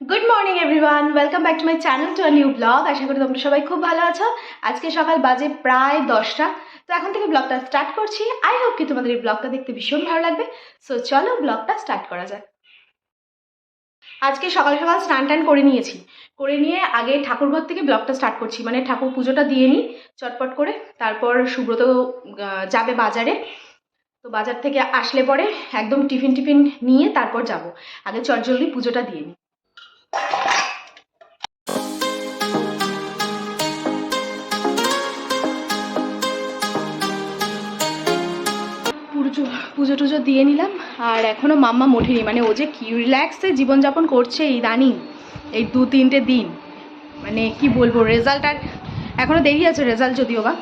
Good morning everyone welcome back to my channel to new blog আশা করি তোমরা সবাই খুব ভালো আছো। আজকে সকাল বাজে প্রায় দশটা। তো এখন থেকে ব্লগটা স্টার্ট করছি। আই হোপ কি তোমাদের এই ব্লগটা দেখতে ভীষণ ভালো লাগবে। সো চলো ব্লগটা স্টার্ট করা যাক। আজকে সকাল সকাল স্নান টান করে নিয়েছি। করে নিয়ে আগে ঠাকুরঘর থেকে ব্লগটা স্টার্ট করছি। মানে ঠাকুর পুজোটা দিয়ে নিই, চটপট করে। তারপর সুব্রত যাবে বাজারে। তো বাজার থেকে আসলে পরে একদম টিফিন টিফিন নিয়ে তারপর যাব। আগে চটজলদি পুজোটা দিয়ে নিই পুজো টুজো দিয়ে নিলাম। আর এখনও মাম্মা মোটেনি মানে ও যে কি রিল্যাক্সে জীবনযাপন করছে এই দানি এই দু তিনটে দিন। মানে কি বলব রেজাল্ট আর এখনও দেরি আছে রেজাল্ট যদিও বা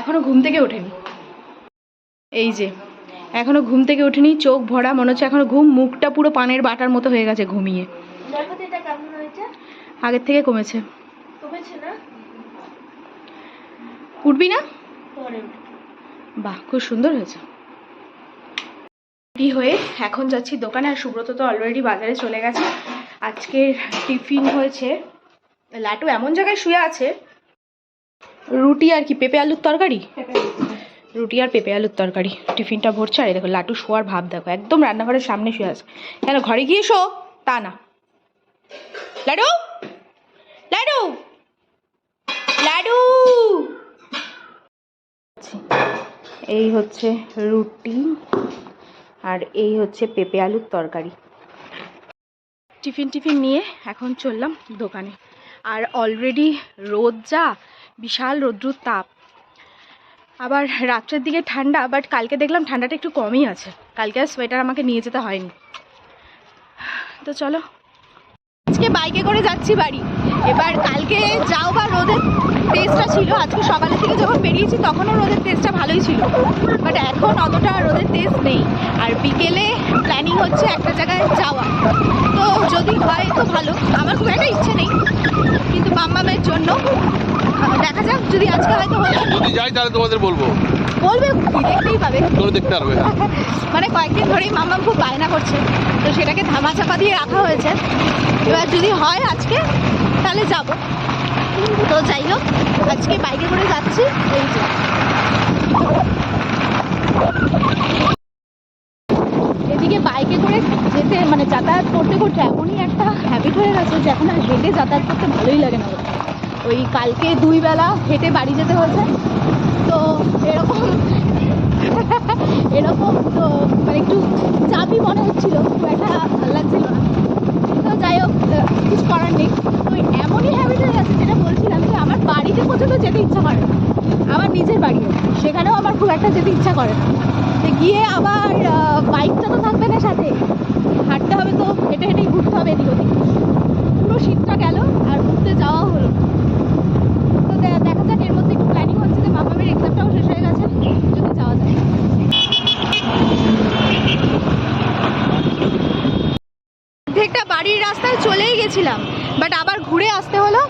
এখনও ঘুম থেকে ওঠেনি। এই যে এখনও ঘুম থেকে ওঠেনি চোখ ভরা মনে হচ্ছে এখনও ঘুম মুখটা পুরো পানের বাটার মতো হয়ে গেছে ঘুমিয়ে। আগের থেকে কমেছে। উঠবি না? বাহ খুব সুন্দর হয়েছে। রেডি হয়ে এখন যাচ্ছি দোকানে আর সুব্রত তো অলরেডি বাজারে চলে গেছে। আজকের টিফিন হয়েছে লাটু এমন জায়গায় শুয়ে আছে রুটি আর কি পেঁপে আলুর তরকারি। রুটি আর পেঁপে আলুর তরকারি। টিফিনটা ভরছে, আর দেখো লাটু শোয়ার ভাব দেখো। একদম রান্নাঘরের সামনে শুয়ে আছে। কেন, ঘরে গিয়ে শো? তা না। লাডু লাডু লাডু এই হচ্ছে রুটি, আর এই হচ্ছে পেঁপে আলুর তরকারি। টিফিন টিফিন নিয়ে এখন চললাম দোকানে। আর অলরেডি রোদ যা, বিশাল রৌদ্রুর তাপ। আবার রাত্রের দিকে ঠান্ডা বাট কালকে দেখলাম ঠান্ডাটা একটু কমই আছে। কালকে আর সোয়েটার আমাকে নিয়ে যেতে হয়নি। তো চলো। আজকে বাইকে করে যাচ্ছি বাড়ি। এবার কালকে যাও বা রোদের তেজটা ছিল, আজকে সকালের থেকে যখন বেরিয়েছি তখনও রোদের তেজটা ভালোই ছিল। বাট এখন অতটা রোদের তেজ নেই। আর বিকেলে প্ল্যানিং হচ্ছে একটা জায়গায় যাওয়া। তো যদি হয় তো ভালো। আমার খুব একটা ইচ্ছে নেই। কিন্তু মাম্মামের জন্য। দেখা যাক। যদি আজকে হয়তো হয়ে। যদি যাই তাহলে তোমাদের বলব। বলবে দেখতেই পাবে। তোমরা দেখতে পারবে। মানে কয়েকদিন ধরেই মাম্মাম খুব বায়না করছে তো সেটাকে ধামা চাপা দিয়ে রাখা হয়েছে। এবার যদি হয় আজকে তাহলে যাব। তো যাই হোক আজকে বাইকে করে যাচ্ছি এই যে। এদিকে বাইকে করে যেতে মানে যাতায়াত করতে করতে এমনই একটা হ্যাবিট হয়ে গেছে যে এখন আর হেঁটে যাতায়াত করতে ভালোই লাগে না। ওই কালকে দুই বেলা হেঁটে বাড়ি যেতে হয়েছে। তো এরকম এরকম তো মানে একটু চাপই মনে হচ্ছিল, খুব একটা ভালো লাগছিল না। তো যাই হোক কিছু করার নেই। তো এমনই হ্যাবিট হয়ে গেছে যেটা বলছিলাম যে আমার বাড়িতে পর্যন্ত যেতে ইচ্ছা করে না। আমার নিজের বাড়ি সেখানেও আমার খুব একটা যেতে ইচ্ছা করে না। তো গিয়ে আবার বাইকটা তো থাকবে না সাথে। হাঁটতে হবে তো, হেঁটে হেঁটেই ঘুরতে হবে এদিক ওদিক। শীতটা গেল আর ঘুরতে যাওয়াও হলো। তো দেখা যাক, এর মধ্যে একটু প্ল্যানিং হচ্ছে যে মামামের এক্সামটাও শেষ হয়ে গেছে, যদি যাওয়া যায়। অর্ধেকটা বাড়ির রাস্তায় চলেই গেছিলাম বাট আবার ঘুরে আসতে হলো।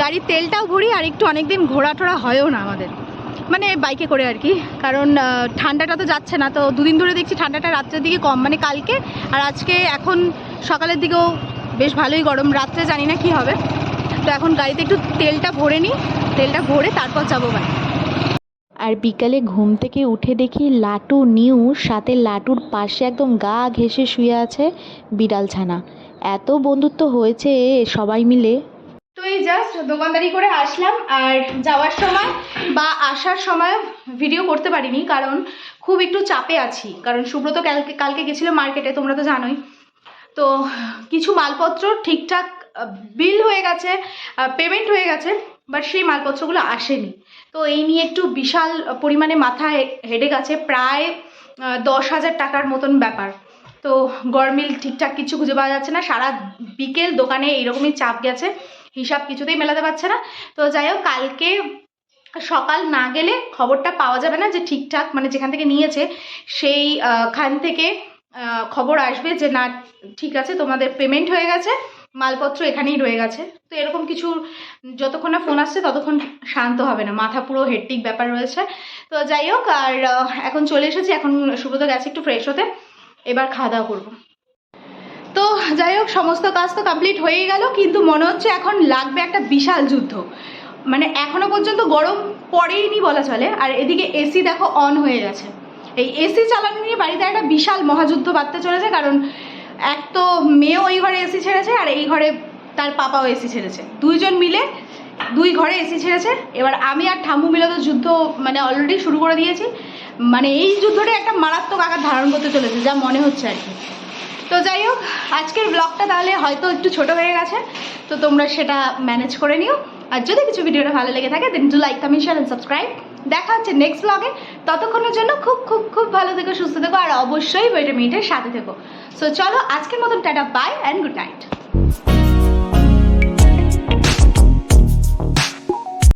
গাড়ির তেলটাও ভরি আর একটু অনেকদিন ঘোরা টোরা হয়ও না আমাদের। মানে বাইকে করে আর কি, কারণ ঠান্ডাটা তো যাচ্ছে না, তো দুদিন ধরে দেখছি ঠান্ডাটা রাত্রের দিকে কম মানে কালকে আর আজকে এখন সকালের দিকেও বেশ ভালোই গরম। রাত্রে জানি না কি হবে। তো এখন গাড়িতে একটু তেলটা ভরে নিই। তেলটা ভরে তারপর যাব বাড়ি। আর বিকালে ঘুম থেকে উঠে দেখি লাটু নিউ সাথে লাটুর পাশে একদম গা ঘেঁষে শুয়ে আছে বিড়াল ছানা। এত বন্ধুত্ব হয়েছে সবাই মিলে। তো এই জাস্ট দোকানদারি করে আসলাম আর যাওয়ার সময় বা আসার সময় ভিডিও করতে পারিনি কারণ খুব একটু চাপে আছি। কারণ সুব্রত কালকে কালকে গেছিল মার্কেটে তোমরা তো জানোই। তো কিছু মালপত্র ঠিকঠাক বিল হয়ে গেছে পেমেন্ট হয়ে গেছে বাট সেই মালপত্রগুলো আসেনি। তো এই নিয়ে একটু বিশাল পরিমাণে মাথা হেডে গেছে প্রায় দশ হাজার টাকার মতন ব্যাপার। তো গরমিল ঠিকঠাক কিছু খুঁজে পাওয়া যাচ্ছে না, সারা বিকেল দোকানে এইরকমই চাপ গেছে, হিসাব কিছুতেই মেলাতে পারছে না। তো যাই হোক, কালকে সকাল না গেলে খবরটা পাওয়া যাবে না যে ঠিকঠাক মানে যেখান থেকে নিয়েছে, সেই খান থেকে খবর আসবে যে না, ঠিক আছে, তোমাদের পেমেন্ট হয়ে গেছে, মালপত্র এখানেই রয়ে গেছে। তো এরকম কিছু, যতক্ষণ না ফোন আসছে, ততক্ষণ শান্ত হবে না, মাথা পুরো হেডটিক ব্যাপার রয়েছে। তো যাই হোক, আর এখন চলে এসেছি, এখন সুব্রত গেছে একটু ফ্রেশ হতে, এবার খাওয়া দাওয়া করব। তো যাই হোক, সমস্ত কাজ তো কমপ্লিট হয়েই গেল, কিন্তু মনে হচ্ছে এখন লাগবে একটা বিশাল যুদ্ধ। মানে এখনও পর্যন্ত গরম পড়েইনি বলা চলে, আর এদিকে এসি দেখো অন হয়ে গেছে। এই এসি চালানো নিয়ে বাড়িতে একটা বিশাল মহাযুদ্ধ বাড়তে চলেছে, কারণ এক তো মেয়েও ওই ঘরে এসি ছেড়েছে আর এই ঘরে তার পাপাও এসি ছেড়েছে। দুইজন মিলে দুই ঘরে এসি ছেড়েছে। এবার আমি আর ঠাম্মু মিলে তো যুদ্ধ মানে অলরেডি শুরু করে দিয়েছি। মানে এই যুদ্ধটা একটা মারাত্মক আকার ধারণ করতে চলেছে, যা মনে হচ্ছে আর কি। তো যাই হোক, আজকের ব্লগটা তাহলে হয়তো একটু ছোট হয়ে গেছে, তো তোমরা সেটা ম্যানেজ করে নিও। আর যদি কিছু ভিডিওটা ভালো লেগে থাকে then do like comment share and subscribe দেখা হচ্ছে নেক্সট ব্লগে ততক্ষণের জন্য খুব খুব খুব ভালো থেকো, সুস্থ থেকো, আর অবশ্যই বইটা মিনিটের সাথে থেকো। সো চলো আজকের মতন tata bye and good night